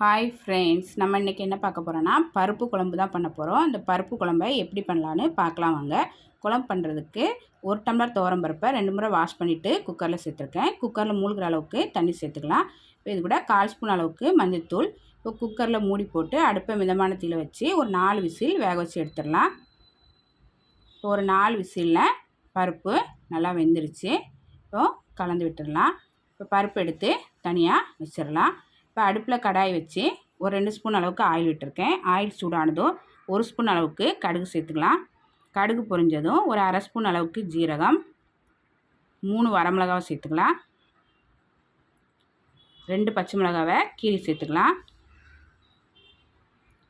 Hi friends நம்ம இன்றைக்கி என்ன பார்க்க போகிறோன்னா பருப்பு குழம்பு தான் பண்ண போகிறோம் அந்த பருப்பு குழம்பை எப்படி பண்ணலான்னு பார்க்கலாம் வாங்க. குழம்பு பண்ணுறதுக்கு ஒரு டம்ளர் துவரம் பருப்பை ரெண்டு முறை வாஷ் பண்ணிவிட்டு குக்கரில் சேர்த்துருக்கேன். குக்கரில் மூழ்கிற அளவுக்கு தண்ணி சேர்த்துக்கலாம். இப்போ இது கூட கால் ஸ்பூன் அளவுக்கு மஞ்சள்தூள் இப்போ குக்கரில் மூடி போட்டு அடுப்பை மிதமான தீயில் வச்சு ஒரு நாலு விசில் வேக வச்சு எடுத்துடலாம். இப்போ ஒரு நாலு விசிலில் பருப்பு நல்லா வெந்துருச்சு. இப்போது கலந்து விட்டுடலாம். இப்போ பருப்பு எடுத்து தனியாக வச்சிடலாம். இப்போ அடுப்பில் கடாய் வச்சு ஒரு ரெண்டு ஸ்பூன் அளவுக்கு ஆயில் விட்டுருக்கேன். ஆயில் சூடானதும் ஒரு ஸ்பூன் அளவுக்கு கடுகு சேர்த்துக்கலாம். கடுகு பொரிஞ்சதும் ஒரு அரை ஸ்பூன் அளவுக்கு ஜீரகம். மூணு வரமிளகாவை சேர்த்துக்கலாம். ரெண்டு பச்சை மிளகாவை கீரி சேர்த்துக்கலாம்.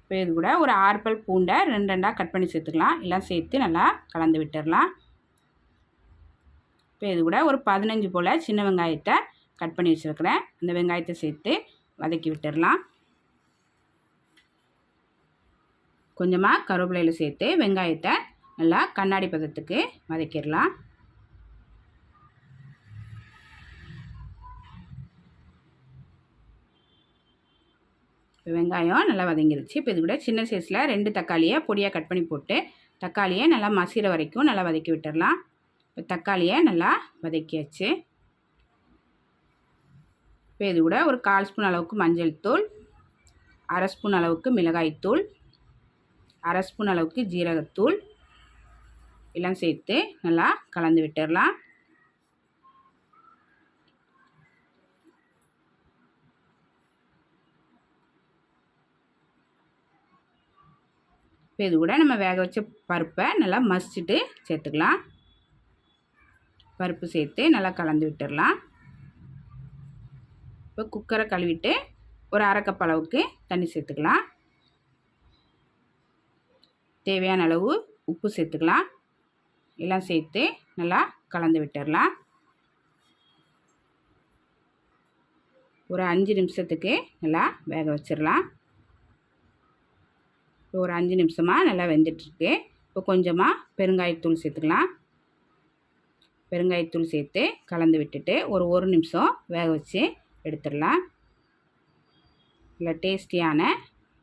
இப்போ இது கூட ஒரு ஆறு பல் பூண்டை ரெண்டு ரெண்டாக கட் பண்ணி சேர்த்துக்கலாம். எல்லாம் சேர்த்து நல்லா கலந்து விட்டுடலாம். இப்போ இது கூட ஒரு பதினஞ்சு போல் சின்ன வெங்காயத்தை கட் பண்ணி வச்சுருக்கிறேன். அந்த வெங்காயத்தை சேர்த்து வதக்கி விட்டுடலாம். கொஞ்சமாக கருவேப்பிலையில் சேர்த்து வெங்காயத்தை நல்லா கண்ணாடி பதத்துக்கு வதக்கிடலாம். இப்போ வெங்காயம் நல்லா வதங்கிருச்சு. இப்போ இது கூட சின்ன சைஸில் ரெண்டு தக்காளியை பொடியாக கட் பண்ணி போட்டு தக்காளியை நல்லா மசிற வரைக்கும் நல்லா வதக்கி விட்டுடலாம். இப்போ தக்காளியை நல்லா வதக்கியாச்சு. இப்போ இது கூட ஒரு கால் ஸ்பூன் அளவுக்கு மஞ்சள் தூள் அரை ஸ்பூன் அளவுக்கு மிளகாய்த்தூள் அரை ஸ்பூன் அளவுக்கு ஜீரகத்தூள். எல்லாம் சேர்த்து நல்லா கலந்து விட்டுடலாம். இப்போ இது கூட நம்ம வேக வச்ச பருப்பை நல்லா மசிச்சுட்டு சேர்த்துக்கலாம். பருப்பு சேர்த்து நல்லா கலந்து விட்டுடலாம். இப்போ குக்கரை கழுவிட்டு ஒரு அரை கப் அளவுக்கு தண்ணி சேர்த்துக்கலாம். தேவையான அளவு உப்பு சேர்த்துக்கலாம். எல்லாம் சேர்த்து நல்லா கலந்து விட்டுடலாம். ஒரு அஞ்சு நிமிஷத்துக்கு நல்லா வேக வச்சிடலாம். இப்போ ஒரு அஞ்சு நிமிஷமாக நல்லா வெந்துட்டுருக்கு. இப்போ கொஞ்சமாக பெருங்காயத்தூள் சேர்த்துக்கலாம். பெருங்காயத்தூள் சேர்த்து கலந்து விட்டுட்டு ஒரு ஒரு நிமிஷம் வேக வச்சு எடுத்துடலாம். இல்லை டேஸ்டியான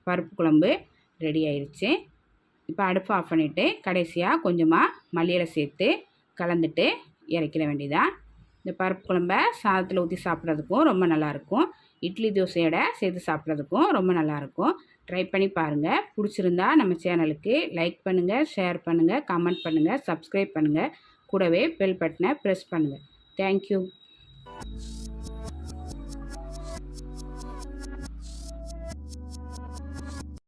பருப்பு குழம்பு ரெடி ஆயிடுச்சு. இப்போ அடுப்பு ஆஃப் பண்ணிவிட்டு கடைசியாக கொஞ்சமாக மல்லியில் சேர்த்து கலந்துட்டு இறக்கிட வேண்டியதான் இந்த பருப்பு குழம்ப சாதத்தில் ஊற்றி சாப்பிட்றதுக்கும் ரொம்ப நல்லாயிருக்கும் இட்லி தோசையோட சேர்த்து சாப்பிட்றதுக்கும் ரொம்ப நல்லாயிருக்கும் ட்ரை பண்ணி பாருங்கள் பிடிச்சிருந்தா நம்ம சேனலுக்கு லைக் பண்ணுங்கள் ஷேர் பண்ணுங்கள் கமெண்ட் பண்ணுங்கள் சப்ஸ்கிரைப் பண்ணுங்கள் கூடவே பெல் பட்டனை ப்ரெஸ் பண்ணுங்கள் தேங்க்யூ